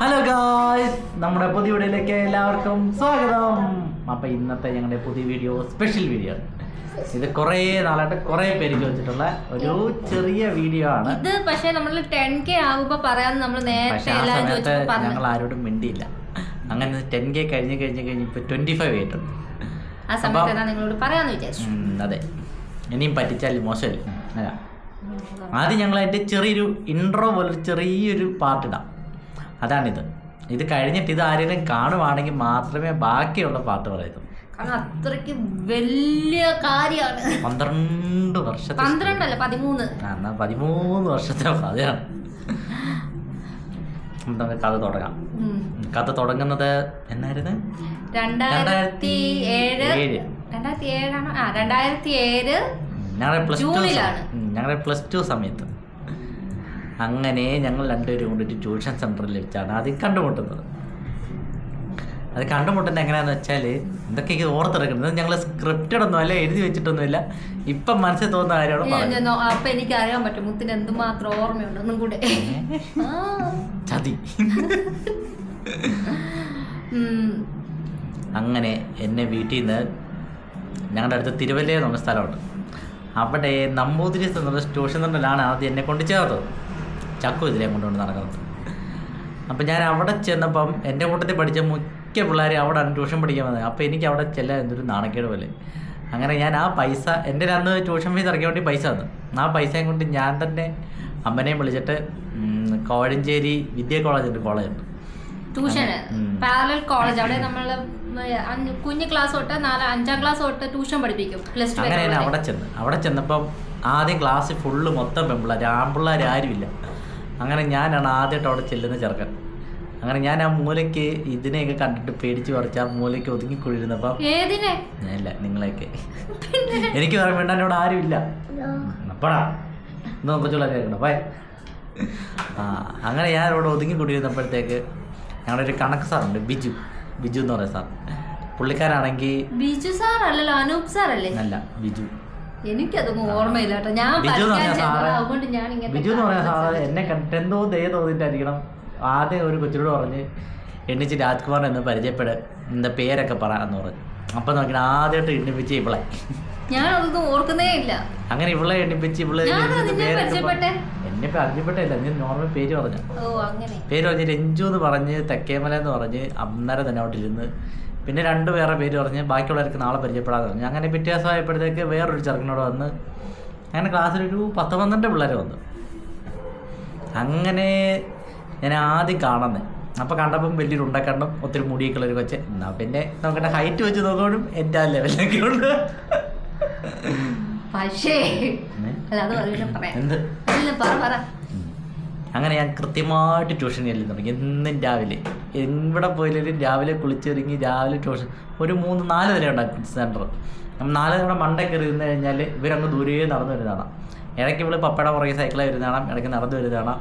Hello guys നമ്മുടെ പുതിയ വീഡിയോയിലേക്ക് എല്ലാവർക്കും സ്വാഗതം. അപ്പൊ ഇന്നത്തെ ഞങ്ങളുടെ പുതിയ വീഡിയോ സ്പെഷ്യൽ വീഡിയോ ഇത് കുറേ നാളായിട്ട് കുറേ പേര് ചോദിച്ചിട്ടുള്ള ഒരു ചെറിയ വീഡിയോ ആണ്. ഇത് പക്ഷേ നമ്മൾ ടെൻ കെ ആകുമ്പോ പറയാന്ന് നമ്മൾ നേരത്തെ പക്ഷെ ആ സമയത്ത് ഞങ്ങൾ ആരോടും മിണ്ടിയില്ല. അങ്ങനെ ടെൻ കെ കഴിഞ്ഞ് കഴിഞ്ഞ് കഴിഞ്ഞ് ഇപ്പൊ ട്വന്റി ഫൈവ് ആയിട്ടുണ്ട്. ആ സമയത്ത് നിങ്ങളോട് പറയാന്ന് വിചാരിച്ചു. അതെ. ഇനിയും പറ്റിച്ചാൽ മോശമല്ല? ആദ്യം ഞങ്ങൾ അതിന്റെ ചെറിയൊരു ഇൻട്രോ പോലെ ചെറിയൊരു ചെറിയൊരു പാട്ടിടാം അതാണിത്. ഇത് കഴിഞ്ഞിട്ട് ഇത് ആരെങ്കിലും കാണുവാണെങ്കിൽ മാത്രമേ ബാക്കിയുള്ള പാട്ട് പറയത്തുള്ളൂ. കാരണം അത്രയ്ക്ക് വലിയ കാര്യമാണ്. പന്ത്രണ്ട് വർഷത്തെ പന്ത്രണ്ടല്ല പതിമൂന്ന്. എന്നാ പതിമൂന്ന് വർഷത്തെ കഥയാണ്. നമുക്ക് കഥ തുടങ്ങാം. കഥ തുടങ്ങുന്നത് എന്നായിരുന്നു? രണ്ടായിരത്തി ഏഴ്. രണ്ടായിരത്തി ഏഴാണ് ആ രണ്ടായിരത്തി ഏഴ് ഞങ്ങളുടെ പ്ലസ് ടു. ഞങ്ങളുടെ പ്ലസ് ടു സമയത്ത്. അങ്ങനെ ഞങ്ങൾ രണ്ടുപേരും കൊണ്ടിട്ട് ട്യൂഷൻ സെന്ററിൽ വെച്ചാണ് ആദ്യം കണ്ടുമുട്ടുന്നത്. അത് കണ്ടുമുട്ടുന്നത് എങ്ങനെയാണെന്ന് വെച്ചാൽ എന്തൊക്കെ എനിക്ക് ഓർത്തെടുക്കുന്നത് ഞങ്ങൾ സ്ക്രിപ്റ്റഡ് ഒന്നും അല്ല എഴുതി വെച്ചിട്ടൊന്നുമില്ല. ഇപ്പം മനസ്സിൽ തോന്നുന്ന കാര്യമാണ് അപ്പൊ എനിക്ക് അറിയാൻ പറ്റും. മുത്തിന് എന്തുമാത്രം ഓർമ്മയുണ്ട് ഒന്നും കൂടെ. ചതി. അങ്ങനെ എന്നെ വീട്ടിൽ നിന്ന് ഞങ്ങളുടെ അടുത്ത് തിരുവല്ല എന്ന് പറഞ്ഞ സ്ഥലമുണ്ട്. അവിടെ നമ്പൂതിരി എന്നുള്ള ട്യൂഷൻ സെന്ററിലാണ് ആദ്യം എന്നെ കൊണ്ട് ചേർത്തത്. ചക്കു ഇതിലെ കൊണ്ടുകൊണ്ട് നടക്കുന്നത്. അപ്പം ഞാൻ അവിടെ ചെന്നപ്പം എന്റെ കൂട്ടത്തിൽ പഠിച്ച മുഖ്യ പിള്ളേർ അവിടെയാണ് ട്യൂഷൻ പഠിക്കാൻ വന്നത്. അപ്പോൾ എനിക്ക് അവിടെ ചെല്ലാൻ എന്തൊരു നാണക്കേട് പോലെ. അങ്ങനെ ഞാൻ ആ പൈസ എന്റെ അന്ന് ട്യൂഷൻ ഫീസ് ഇറക്കിയ വേണ്ടി പൈസ തന്നു. ആ പൈസയും കൊണ്ട് ഞാൻ തന്നെ അമ്മനെയും വിളിച്ചിട്ട് കോഴഞ്ചേരി വിദ്യാ കോളേജ് ഉണ്ട് കോളേജ് ഉണ്ട്. ട്യൂഷന്? പാരലൽ കോളേജ് അവിടെ നമ്മൾ കുഞ്ഞു ക്ലാസ് തൊട്ട് നാല് അഞ്ചാം ക്ലാസ് തൊട്ട് ട്യൂഷൻ പഠിപ്പിക്കും. പ്ലസ് ടു അങ്ങനെ അവിടെ ചെന്ന് അവിടെ ചെന്നപ്പം ആദ്യം ക്ലാസ് ഫുള്ള് മൊത്തം പെമ്പിള്ളേർ ആമ്പിള്ളേർ ആരുമില്ല. അങ്ങനെ ഞാനാണ് ആദ്യമായിട്ട് അവിടെ ചെല്ലുന്ന ചെറുക്കൻ. അങ്ങനെ ഞാൻ ആ മൂലയ്ക്ക് ഇതിനെയൊക്കെ കണ്ടിട്ട് പേടിച്ച് പറിച്ച് ആ മൂലയ്ക്ക് ഒതുങ്ങിക്കൊണ്ടിരുന്നപ്പം ഇല്ല നിങ്ങളെയൊക്കെ. എനിക്ക് പറയാൻ വേണ്ട എന്നോട് ആരുമില്ല അപ്പടാ ഇന്ന് കൊച്ചുള്ള കേൾക്കണം പോയ. ആ അങ്ങനെ ഞാൻ അവിടെ ഒതുങ്ങിക്കൊണ്ടിരുന്നപ്പോഴത്തേക്ക് ഞങ്ങളുടെ ഒരു കണക്ക് സാറുണ്ട് ബിജു. ബിജു എന്ന് പറയുന്ന സാർ. പുള്ളിക്കാരാണെങ്കിൽ ബിജു സാർ അല്ലല്ലോ അനൂപ് സാർ അല്ലേ അല്ല ബിജു. എനിക്കതൊന്നും ഓർമ്മയില്ല കേട്ടോ. ഞാൻ ബിജു എന്ന് പറഞ്ഞ സാറ് ഞാൻ ഇങ്ങനെ ബിജു എന്ന് സാറ് എന്നെ കണ്ടിട്ട് എന്തോ ദയ തോന്നിട്ടായിരിക്കണം ആദ്യം ഒരു കൊച്ചിനോട് പറഞ്ഞ് എണ്ണിച്ച് രാജ്കുമാർ എന്ന് പരിചയപ്പെട് എന്താ പേരൊക്കെ പറ എന്ന് പറഞ്ഞു. അപ്പം നോക്കി ആദ്യമായിട്ട് എണ്ണിപ്പിച്ച് ഇവളെ. ഞാൻ അതൊന്നും ഓർക്കുന്നേ ഇല്ല. അങ്ങനെ ഇവളെ എണ്ണിപ്പിച്ച് ഇവളെ ഞാനാ എണ്ണിപ്പിച്ച് നിന്നെ പേരൊക്കെ പരിചയപ്പെട്ടെ? എന്നെ പരിചയപ്പെട്ടില്ല നീ നോർമൽ പേര് പറഞ്ഞു. ഓ അങ്ങനെ. പേര് പറഞ്ഞ് രഞ്ജു എന്ന് പറഞ്ഞ് തെക്കേമല എന്ന് പറഞ്ഞ് അന്നേരം തന്നെ അവിടെ ഇരുന്ന് പിന്നെ രണ്ട് വേറെ പേര് പറഞ്ഞ് ബാക്കിയുള്ളവർക്ക് നാളെ പരിചയപ്പെടാതെ പറഞ്ഞു അങ്ങനെ പിറ്റേ ദിവസം ആയപ്പോഴത്തേക്ക് വേറൊരു ചെറുക്കനോട് വന്ന് അങ്ങനെ ക്ലാസ്സിലൊരു പത്ത് പന്ത്രണ്ട് പിള്ളേർ വന്നു. അങ്ങനെ ഞാൻ ആദ്യം കാണുന്നത് അപ്പോൾ കണ്ടപ്പം വലിയൊരു ഉണ്ടക്കണ്ടും ഒത്തിരി മുടിയൊക്കെ ഉള്ളൊരു കൊച്ചെ. എന്നാൽ പിന്നെ നമുക്ക് ഹൈറ്റ് വെച്ച് നോക്കുമ്പോഴും എന്റെ ആ ലെവലൊക്കെ ഉണ്ട്. പക്ഷേ അത് എന്ത്? പറ പറ. അങ്ങനെ ഞാൻ കൃത്യമായിട്ട് ട്യൂഷൻ ചെല്ലി തുടങ്ങി. എന്നും രാവിലെ. എവിടെ പോയാലും രാവിലെ കുളിച്ചൊരുങ്ങി രാവിലെ ട്യൂഷൻ. ഒരു മൂന്ന് നാല് വരെ ഉണ്ടാക്കും സെന്റർ നാല് തവണ മണ്ടേ കയറി ഇരുന്ന് കഴിഞ്ഞാൽ ഇവരങ്ങ് ദൂരെ നടന്നു വരുന്നതാണ് ഇടയ്ക്ക് ഇവൾ പപ്പയുടെ പുറകെ സൈക്കിളിൽ വരുന്നതാണ് ഇടയ്ക്ക് നടന്നു വരുന്നതാണ്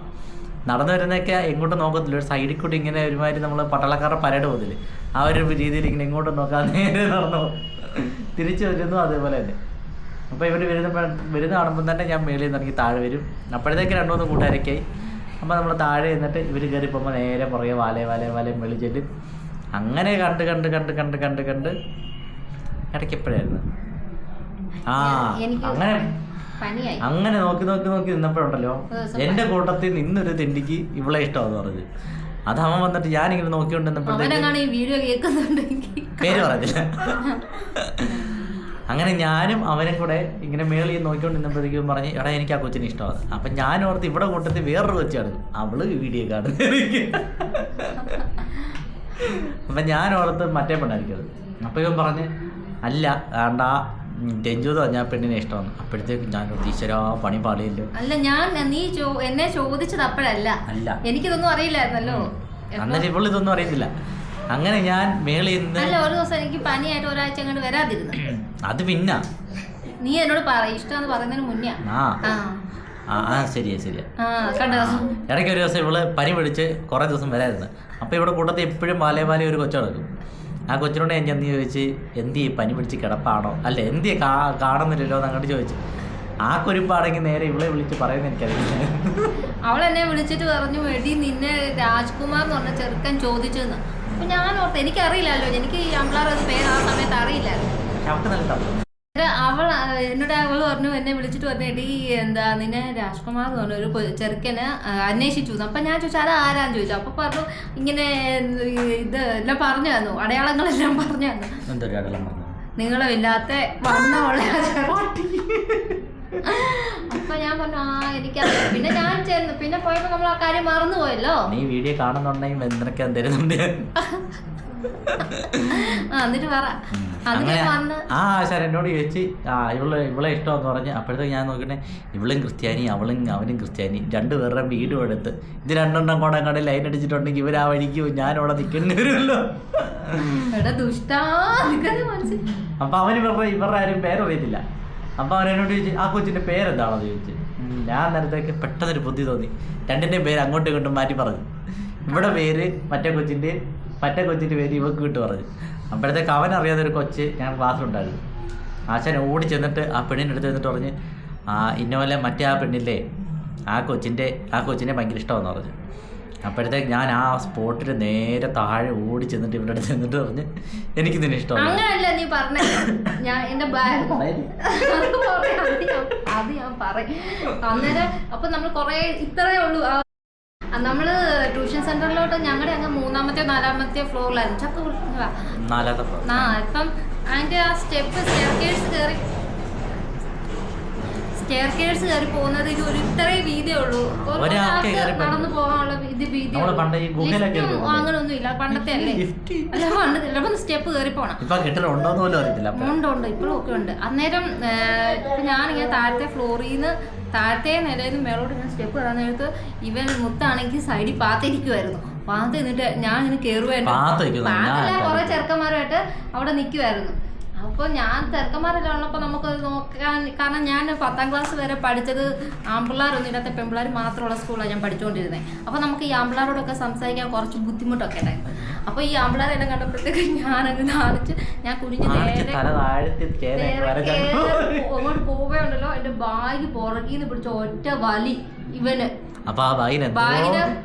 നടന്നു വരുന്നതൊക്കെ എങ്ങോട്ട് നോക്കത്തില്ല. ഒരു സൈഡിൽ കൂടി ഇങ്ങനെ ഒരുമാതിരി നമ്മൾ പട്ടാളക്കാരുടെ പരേഡ് പോകത്തില്ല? ആ ഒരു രീതിയിൽ ഇങ്ങനെ എങ്ങോട്ട് നോക്കാതെ നേരെ നടന്നു. തിരിച്ചു വരുന്നു അതേപോലെ തന്നെ. അപ്പോൾ ഇവർ വരുന്ന വരുന്ന കാണുമ്പോൾ തന്നെ ഞാൻ മേളിൽ നിന്ന് ഇറങ്ങി താഴെ വരും. അപ്പോഴത്തേക്ക് രണ്ടു മൂന്ന് കൂട്ടുകാരൊക്കെ അപ്പോൾ നമ്മൾ താഴെ നിന്നിട്ട് ഇവർ കയറി പോകുമ്പോൾ നേരെ പുറകെ വാലേ വാലേ വാലേ മേളിൽ ചെല്ലും. അങ്ങനെ കണ്ട് കണ്ട് കണ്ട് കണ്ട് കണ്ട് കണ്ട് ഇടയ്ക്ക് എപ്പോഴായിരുന്നു ആ അങ്ങനെ അങ്ങനെ നോക്കി നോക്കി നോക്കി നിന്നപ്പോഴുണ്ടല്ലോ. എന്റെ കൂട്ടത്തിൽ നിന്നൊരു തെണ്ടിക്ക് ഇവളെ ഇഷ്ടമാന്ന് പറഞ്ഞത് അത് അവൻ വന്നിട്ട് വീഡിയോ കേൾക്കുന്നുണ്ടെങ്കിൽ പേര് പറഞ്ഞില്ല. അങ്ങനെ ഞാനും അവനും കൂടെ ഇങ്ങനെ മേളിൽ നോക്കിക്കൊണ്ട് നിന്നപ്പോഴത്തേക്കും പറഞ്ഞ് എടാ എനിക്ക് ആ കൊച്ചിനെ ഇഷ്ടമാണ്. അപ്പം ഞാൻ ഓർത്ത് ഇവിടെ കൂട്ടത്തിൽ വേറൊരു കൊച്ചാണ്. അവൾ വീഡിയോ കാണുന്നത് അപ്പം ഞാൻ ഓർത്ത് മറ്റേ പെണ്ണായിരിക്കും അപ്പം ഇവൻ പറഞ്ഞ് അല്ല വേണ്ട ഞാൻ പെണ്ണിനെ ഇഷ്ടമാണ്. അപ്പോഴത്തേക്കും ഞാൻ ഈശ്വരാ പണി പാടിയല്ലോ അല്ല ഞാൻ നീ എന്നെ ചോദിച്ചത് അപ്പോഴല്ല. അല്ല. എനിക്കിതൊന്നും അറിയില്ലായിരുന്നല്ലോ. അന്നേരം ഇവളിതൊന്നും അറിയത്തില്ല അങ്ങനെ ഞാൻ മേളിൽ നിന്ന് അല്ല ഒരു ദിവസം എനിക്ക് പനിയായിട്ട് ഒരാഴ്ച അങ്ങോട്ട് വരാതിരുന്നു. അത് പിന്നെ. നീ എന്നോട് പറ ഇഷ്ടമെന്ന് പറയുന്നതിന് മുന്നേ. ആ. ആ. ശരിയാ ശരിയാ. ഇടയ്ക്ക് ഒരു ദിവസം ഇവൾ പനി പിടിച്ച് കുറേ ദിവസം വരായിരുന്നു അപ്പോൾ ഇവിടെ കൂട്ടത്തിൽ എപ്പോഴും വാലേ വാലേ ഒരു കൊച്ചു നടക്കും. ആ കൊച്ചിനോട് ഞാൻ ചെന്ന് ചോദിച്ച് എന്ത് പനി പിടിച്ച് കിടപ്പാണോ? അല്ല എന്ത് കാ കാണുന്നില്ലല്ലോ? എന്ന് അങ്ങോട്ട് ചോദിച്ചു. ആ കുരുപ്പാണെങ്കിൽ നേരെ ഇവളെ വിളിച്ച് പറയുന്ന എനിക്കറിയില്ല. അവൾ എന്നെ വിളിച്ചിട്ട് പറഞ്ഞു എടി നിന്നെ രാജ്കുമാർ എന്ന് പറഞ്ഞ ചെറുക്കൻ ചോദിച്ചെന്ന്. അപ്പൊ ഞാൻ ഓർത്ത് എനിക്കറിയില്ലല്ലോ എനിക്ക് ഈ എന്ന പേര് ആ സമയത്ത് അറിയില്ലായിരുന്നു. അവൾ എന്നോട് അവൾ പറഞ്ഞു എന്നെ വിളിച്ചിട്ട് പറഞ്ഞു ഈ എന്താ നിന്നെ രാജ്കുമാർ എന്ന് പറഞ്ഞ ഒരു ചെറുക്കനെ അന്വേഷിച്ചു. അപ്പൊ ഞാൻ ചോദിച്ചു അത് ആരാന്ന്? ചോദിച്ചു. അപ്പൊ പറഞ്ഞു ഇങ്ങനെ ഇത് എല്ലാം പറഞ്ഞു തന്നു. അടയാളങ്ങളെല്ലാം പറഞ്ഞു തന്നു. നീളമില്ലാത്ത വണ്ണമുള്ള. അപ്പൊ ഞാൻ പറഞ്ഞു ആ എനിക്കറിയാം പിന്നെ ഞാൻ ചേർന്നു. പിന്നെ പോയപ്പോ നമ്മൾ ആ കാര്യം മറന്നു പോയല്ലോ. നീ വീഡിയോ കാണുന്നുണ്ടെങ്കിൽ എന്തൊക്കെ തരുന്നുണ്ട്. എന്നിട്ട് പറ. ആ ആശാൻ എന്നോട് ചോദിച്ച് ആ ഇവളെ ഇവളെ ഇഷ്ടമെന്ന് പറഞ്ഞ് അപ്പോഴത്തേക്ക് ഞാൻ നോക്കണേ ഇവളും ക്രിസ്ത്യാനി അവളും അവനും ക്രിസ്ത്യാനി രണ്ടു പേരുടെ വീടും എടുത്ത്. ഇത് രണ്ടെണ്ണം കൂടെ അങ്ങോട്ട് ലൈൻ അടിച്ചിട്ടുണ്ടെങ്കിൽ ഇവരാ വഴിക്ക് ഞാൻ അവിടെ നിൽക്കേണ്ടി വരുമല്ലോ. അപ്പൊ അവന് ഇവരുടെ ഇവരുടെ ആരും പേരറിയത്തില്ല. അപ്പൊ അവരെന്നോട് ചോദിച്ചു ആ കൊച്ചിന്റെ പേരെന്താണെന്ന് ചോദിച്ചു. ഞാൻ നേരത്തേക്ക് പെട്ടെന്നൊരു ബുദ്ധി തോന്നി. രണ്ടിന്റെയും പേര് അങ്ങോട്ടും ഇങ്ങോട്ടും മാറ്റി പറഞ്ഞു. ഇവിടെ പേര് മറ്റേ കൊച്ചിന്റെ മറ്റേ കൊച്ചിന്റെ പേര് ഇവക്ക് വിട്ട് പറഞ്ഞു. അപ്പോഴത്തേക്ക് അവൻ അറിയാതെ ഒരു കൊച്ച് ഞാൻ ക്ലാസ്സിലുണ്ടായിരുന്നു. ആശാൻ ഓടി ചെന്നിട്ട് ആ പെണ്ണിന്റെ അടുത്ത് ചെന്നിട്ട് പറഞ്ഞ് ആ ഇന്നപോലെ മറ്റേ ആ പെണ്ണില്ലേ? ആ കൊച്ചിന്റെ ആ കൊച്ചിനെ ഭയങ്കര ഇഷ്ടമാണെന്ന് പറഞ്ഞു. അപ്പോഴത്തേക്ക് ഞാൻ ആ സ്പോട്ടിൽ നേരെ താഴെ ഓടി ചെന്നിട്ട് ഇവിടെ അടുത്ത് ചെന്നിട്ട് പറഞ്ഞ് എനിക്ക് നിന്നെ ഇഷ്ടമല്ല. അങ്ങനല്ല നീ പറഞ്ഞ. ഞാൻ എന്റെ അത് അത് ഞാൻ- പറയും. അന്നേരം അപ്പൊ നമ്മൾ കൊറേ ഇത്രേ ഉള്ളൂ. നമ്മൾ ട്യൂഷൻ സെന്ററിലോട്ട് ഞങ്ങളുടെ അങ്ങ് മൂന്നാമത്തെയോ നാലാമത്തെയോ ഫ്ലോറിലായിരുന്നു. ചക്ക. നാലാമത്തെ ഫ്ലോർ ആ ഇപ്പം അതിന്റെ ആ സ്റ്റെപ്പ് സ്റ്റെയർകേഴ്സ് കയറി സ്റ്റെയർകേഴ്സ് കയറി പോകുന്നത് ഇത് ഒരു ഇത്രേ വീതിയേ ഉള്ളൂ. ഒരാൾക്ക് നടന്നു പോകാനുള്ള ഇത് വീതി അങ്ങനൊന്നും ഇല്ല പണ്ടത്തെ അല്ലേ. അല്ല പണ്ടത്തെ സ്റ്റെപ്പ് കയറി അറിയത്തില്ല. ഉണ്ട് ഉണ്ട്. ഇപ്പോഴും ഒക്കെ ഉണ്ട്. അന്നേരം ഇപ്പൊ ഞാനിങ്ങനെ താഴത്തെ ഫ്ലോറിൽ നിന്ന് താഴത്തെ നിലയിൽ നിന്ന് മേളോട്ട് ഞാൻ സ്റ്റെപ്പ് കയറാൻ നേരത്ത് ഇവൻ മുത്താണെങ്കിൽ സൈഡിൽ പാത്തിരിക്കുമായിരുന്നു പാത്ത് നിന്നിട്ട് ഞാൻ ഇങ്ങനെ കയറുമായിരുന്നു പാത്തല്ല കുറെ ചെറുക്കന്മാരുമായിട്ട് അവിടെ നിൽക്കുമായിരുന്നു അപ്പോൾ ഞാൻ ഉള്ളപ്പോൾ നമുക്ക് നോക്കാൻ കാരണം ഞാൻ പത്താം ക്ലാസ് വരെ പഠിച്ചത് ആമ്പിള്ളാരൊന്നും ഇല്ലാത്ത പെമ്പിള്ളാർ മാത്രമുള്ള സ്കൂളാണ് ഞാൻ പഠിച്ചുകൊണ്ടിരുന്നത് അപ്പോൾ നമുക്ക് ഈ ആമ്പിള്ളാരോടൊക്കെ സംസാരിക്കാൻ കുറച്ച് ബുദ്ധിമുട്ടൊക്കെ ഉണ്ടായിരുന്നു അപ്പോൾ ഈ ആമ്പിള്ളാരെല്ലാം കണ്ടപ്പോഴത്തേക്ക് ഞാനങ്ങ് നാണിച്ച് ഞാൻ. പോ- അങ്ങോട്ട് പോവുകയുണ്ടല്ലോ എന്റെ ബാഗ് പുറകിന്ന് പിടിച്ച ഒറ്റ വലി ഇവന് അപ്പൊ ആ ബായിന്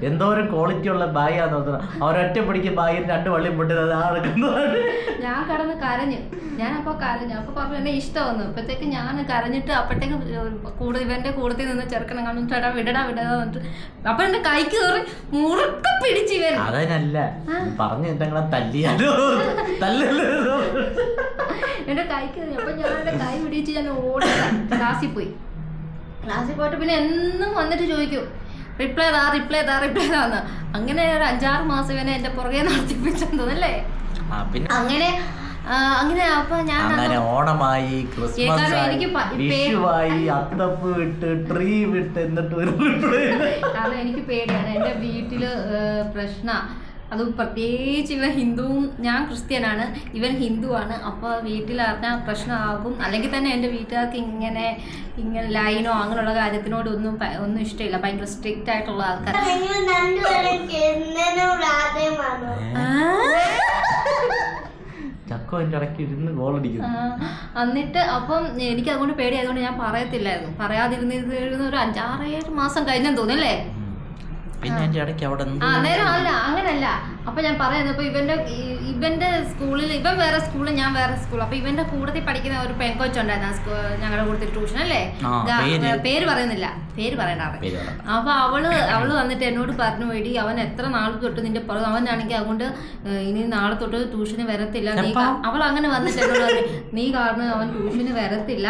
എന്തോരം ക്വാളിറ്റി ഉള്ള ബാഗാന്ന് നോക്കുന്നത് അവരൊറ്റ പിടിക്ക് ബായി രണ്ട് വള്ളി പൊട്ടുന്നത് ആ എടുക്കുന്നതാണ് ഞാൻ കടന്ന് കരഞ്ഞു. ഞാൻ അപ്പൊ കരഞ്ഞു. അപ്പൊ പറഞ്ഞു എന്നെ ഇഷ്ടമെന്ന് അപ്പത്തേക്ക് ഞാൻ കരഞ്ഞിട്ട് അപ്പോഴത്തേക്ക് കൂടെ ഇവന്റെ കൂടത്തിൽ നിന്ന് ചെറുക്കണം കാണും ചേട്ടാ വിടടാ വിടടാ എന്നിട്ട് അപ്പൊ എന്റെ കൈക്ക് കയറി മുറുക്ക പിടിച്ചു ഇവൻ. അതല്ല പറഞ്ഞു എന്തെങ്കിലും തല്ലിയാലോ തല്ലല്ലോ എന്റെ കൈക്ക് കയറി. അപ്പൊ ഞാൻ എന്റെ കൈ പിടിച്ച് ഞാൻ ഓടി. ക്ലാസ്സിൽ പോയി. ക്ലാസ്സിൽ പോയിട്ട് പിന്നെ എന്നും വന്നിട്ട് ചോദിക്കും. റിപ്ലൈ താ റിപ്ലൈ താ റിപ്ലൈ താന്ന് അങ്ങനെ ഒരു അഞ്ചാറ് മാസം ഇവനെ എന്റെ പുറകെ നടത്തിപ്പിച്ചല്ലേ അങ്ങനെ അങ്ങനെ അപ്പൊ ഞാൻ അങ്ങനെ ഓണമായി ക്രിസ്മസ് വിഷുവായി അത്തപ്പ് വിട്ട് ട്രീ വിട്ട് എന്നിട്ട് കാരണം എനിക്ക് പേടിയാണ്. എന്റെ വീട്ടിൽ പ്രശ്ന. അത് പ്രത്യേകിച്ച് ഇവൻ ഹിന്ദുവും ഞാൻ ക്രിസ്ത്യനാണ് ഇവൻ ഹിന്ദുവാണ് അപ്പോൾ വീട്ടിൽ അറിഞ്ഞാൽ പ്രശ്നമാകും. അല്ലെങ്കിൽ തന്നെ എന്റെ വീട്ടുകാർക്ക് ഇങ്ങനെ ഇങ്ങനെ ലൈനോ അങ്ങനെയുള്ള കാര്യത്തിനോട് ഒന്നും ഒന്നും ഇഷ്ടമില്ല. ഭയങ്കര സ്ട്രിക്റ്റ് ആയിട്ടുള്ള ആൾക്കാർ. ചക്കോ എന്റെ ഇടയ്ക്ക് ഇരുന്ന് എന്നിട്ട് അപ്പം എനിക്ക് അതുകൊണ്ട് പേടിയായതുകൊണ്ട് ഞാൻ പറയത്തില്ലായിരുന്നു. പറയാതിരുന്നിരുന്ന ഒരു അഞ്ചാറേഴ് മാസം കഴിഞ്ഞെന്ന് തോന്നുന്നല്ലേ. പിന്നെ അതിന്റെ ഇടയ്ക്ക് അവിടെ അന്നേരം അല്ല അങ്ങനല്ല. അപ്പൊ ഞാൻ പറയുന്നത് ഇപ്പൊ ഇവന്റെ ഇവന്റെ സ്കൂളിൽ ഇവൻ വേറെ സ്കൂളിൽ ഞാൻ വേറെ സ്കൂൾ അപ്പൊ ഇവന്റെ കൂടത്തിൽ പഠിക്കുന്ന ഒരു പെൺകൊച്ചുണ്ടായിരുന്നു ഞങ്ങളുടെ കൂടുതൽ ട്യൂഷൻ അല്ലേ? പേര്? പറയുന്നില്ല. പേര് പറയണ്ട അവിടെ. പേര് പറ. അപ്പൊ അവൾ അവൾ വന്നിട്ട് എന്നോട് പറഞ്ഞു വേണ്ടി അവൻ എത്ര നാൾ തൊട്ട് നിന്റെ പുറകെ അവനാണെങ്കിൽ അതുകൊണ്ട് ഇനി നാളെ തൊട്ട് ട്യൂഷന് വരത്തില്ല. നീ അവൾ അങ്ങനെ വന്നിട്ട് എന്നോട് പറഞ്ഞു നീ കാരണം അവൻ ട്യൂഷന് വരത്തില്ല.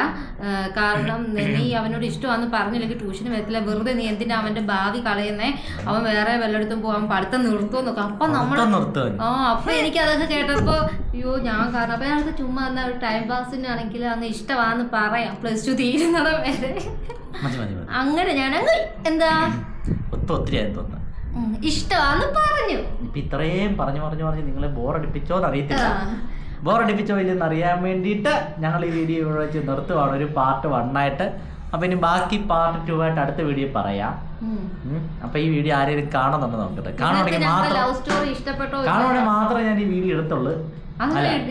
കാരണം നീ അവനോട് ഇഷ്ടമാണെന്ന് പറഞ്ഞില്ലെങ്കിൽ ട്യൂഷന് വരത്തില്ല. വെറുതെ നീ എന്തിനാ അവന്റെ ഭാവി കളയുന്നേ? അവൻ വേറെ വല്ലയിടത്തും പോകാൻ പഠിത്തം നിർത്തുമെന്നൊക്കെ നോക്കാം അപ്പൊ നമ്മൾ ആ അപ്പൊ എനിക്ക് അതൊക്കെ കേട്ടപ്പോ അയ്യോ ഞാൻ കാരണം അപ്പൊ ഞങ്ങൾക്ക് ചുമ്മാ എന്നാ ഒരു ടൈം പാസിനാണെങ്കിൽ അങ്ങ് ഇഷ്ടമാന്ന് പറയാം. പ്ലസ് ടു തീരുന്നത് വരെ. അങ്ങനെ ഞാൻ അങ്ങ് എന്താ ഒത്തിരി ഇഷ്ടമാന്ന് പറഞ്ഞു. ഇപ്പൊ ഇത്രയും പറഞ്ഞു പറഞ്ഞു പറഞ്ഞു നിങ്ങളെ ബോറടിപ്പിച്ചോന്ന് അറിയത്തില്ല. ബോറടിപ്പിച്ചോ ഇല്ലെന്ന് അറിയാൻ വേണ്ടിയിട്ട് ഞങ്ങൾ ഈ വീഡിയോ ഇവിടെ വെച്ച് നിർത്തുവാണ്. ഒരു പാർട്ട് വണ്ണായിട്ട് അപ്പൊ ഇനി ബാക്കി പാർട്ട് ടു ആയിട്ട് അടുത്ത വീഡിയോ പറയാം. അപ്പൊ ഈ വീഡിയോ ആരെങ്കിലും കാണുന്നുണ്ടോ നോക്കട്ടെ. കാണുവാണെങ്കിൽ മാത്രം കാണുവാണെങ്കിൽ മാത്രമേ ഞാൻ ഈ വീഡിയോ എടുത്തുള്ളൂ. അല്ല ഇട്ട്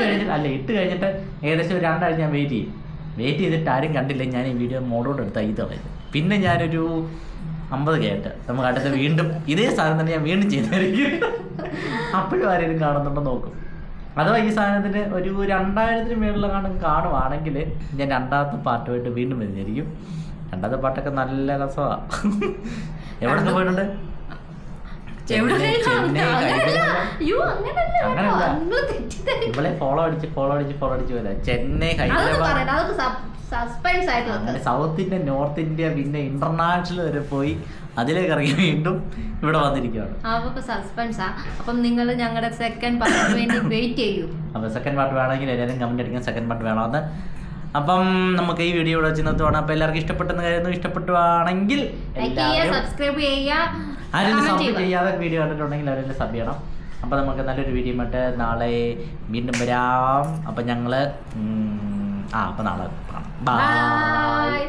കഴിഞ്ഞിട്ട് അല്ല ഇട്ട് കഴിഞ്ഞിട്ട് ഏകദേശം ഒരു രണ്ടാഴ്ച ഞാൻ വെയിറ്റ് ചെയ്യും. വെയിറ്റ് ചെയ്തിട്ട് ആരും കണ്ടില്ല. ഞാൻ ഈ വീഡിയോ മോഡോട് എടുത്ത് ഇത് കളയുന്നത് പിന്നെ ഞാനൊരു അമ്പത് കേട്ട് നമുക്ക് അടുത്ത വീണ്ടും ഇതേ സാധനം തന്നെ ഞാൻ വീണ്ടും ചെയ്തായിരിക്കും അപ്പോഴും ആരെങ്കിലും കാണുന്നുണ്ടോ നോക്കും. അഥവാ ഈ സാധനത്തിന് ഒരു രണ്ടായിരത്തിന് മേളിലെങ്ങാണ്ടും കാണുവാണെങ്കിൽ ഞാൻ രണ്ടാമത്തെ പാട്ടുമായിട്ട് വീണ്ടും വരുന്നതായിരിക്കും. രണ്ടാമത്തെ പാട്ടൊക്കെ നല്ല രസമാണ് എവിടെയൊക്കെ പോയിട്ടുണ്ട്? ഇവളെ ഫോളോ അടിച്ച് ഫോളോ അടിച്ച് ഫോളോ അടിച്ച് പോലെ ചെന്നൈ അതൊക്കെ ഹൈദരാബാദ്. പറയണ്ട. അതൊക്കെ സസ്പെൻസ് ആയിട്ട് അങ്ങനെ വെക്കാം സൗത്ത് ഇന്ത്യ നോർത്ത് ഇന്ത്യ പിന്നെ ഇന്റർനാഷണൽ വരെ പോയി അതിലേക്ക് ഇറങ്ങി വീണ്ടും ഇവിടെ വന്നിരിക്കുകയാണ് അപ്പൊ സസ്പെൻസാ അപ്പം നിങ്ങൾ ഞങ്ങളുടെ സെക്കൻഡ് പാർട്ടിന് വേണ്ടി വെയിറ്റ് ചെയ്യൂ. അപ്പൊ സെക്കൻഡ് പാർട്ട് വേണമെങ്കിൽ എല്ലാവരും കമന്റ് അടിക്കാൻ സെക്കൻഡ് പാർട്ട് വേണമെന്ന് അപ്പം നമുക്ക് ഈ വീഡിയോ ഇവിടെ വെച്ച് നിർത്തുവാണ് അപ്പൊ എല്ലാവർക്കും ഇഷ്ടപ്പെട്ടെന്ന് കരുതുന്നു. ഇഷ്ടപ്പെട്ടുവാണെങ്കിൽ സബ്സ്ക്രൈബ് ചെയ്യുക ആരെങ്കിലും ചെയ്യാതെ വീഡിയോ കണ്ടിട്ടുണ്ടെങ്കിൽ അവരെല്ലാം സബ് ചെയ്യണം. അപ്പൊ നമുക്ക് നല്ലൊരു വീഡിയോ ആയിട്ട് നാളെ വീണ്ടും വരാം. അപ്പൊ ഞങ്ങൾ ആ അപ്പൊ നാളെ കാണാം. ബൈ